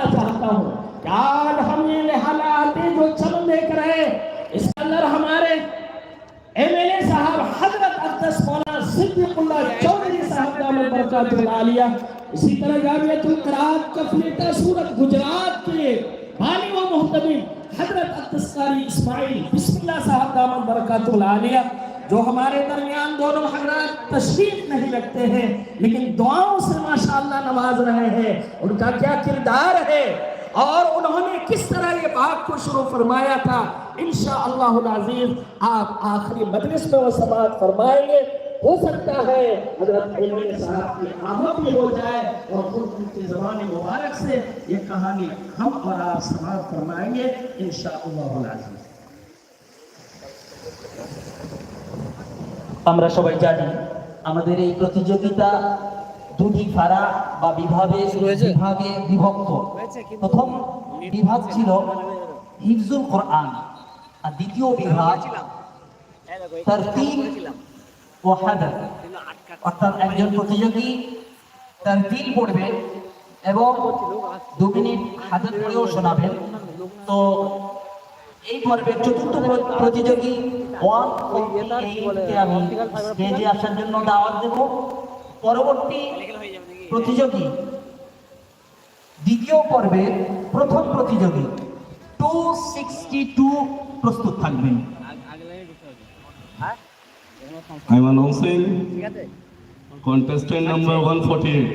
बताना चाहता हूँ। कि आज हम ये हालात जो चल देख रहे हैं इसके अंदर हमारे एमएलए साहब, हज़रत अब्दस मौलाना सिद्दीकुल्ला चौधरी साहब दामद बरकातुल आलिया इसी तरह जामियतुल क़रात कफलीता, सूरत, गुजरात के बानी व मुहतमिम हज़रत अब्दस कारी इस्माइल बिस्मिल्लाह साहब दामद बरकातुल आलिया जो हमारे दरमियान दोनों हजरात तशरीफ़ नहीं रखते हैं, लेकिन दुआओं से माशाअल्लाह नवाज रहे हैं उनका क्या किरदार है और उन्होंने किस तरह ये बात को शुरू फरमाया था इंशाअल्लाह आप आखिरी मजलिस में वो समात फरमाएंगे हो सकता है हजरत इमाम साहब की आमद भी हो जाए और खुद उनकी जबान मुबारक से ये कहानी हम और आप समात फरमाएंगे इंशाअल्लाह আমরা সবাই জানি আমাদের এই প্রতিযোগিতা দুটি ফাড়া বা বিভাগে বিভাগে বিভক্ত। প্রথম বিভাগ ছিল হিফজুল কোরআন। আর দ্বিতীয় বিভাগ তার তিন ও হাদার। অর্থাৎ একজন প্রতিযোগী তার তিল পড়বে এবং দু মিনিট হাজার পড়েও শোনাবেন। তো এই পর্বের চতুর্থ প্র- প্রতিযোগী ওয়ান আমি স্টেজে আসার জন্য দাওয়াত দেব। পরবর্তী প্রতিযোগী। দ্বিতীয় পর্বে প্রথম প্রতিযোগী। টু সিক্সটি টু প্রস্তুত থাকবেন। আইমান announcing contestant number one eight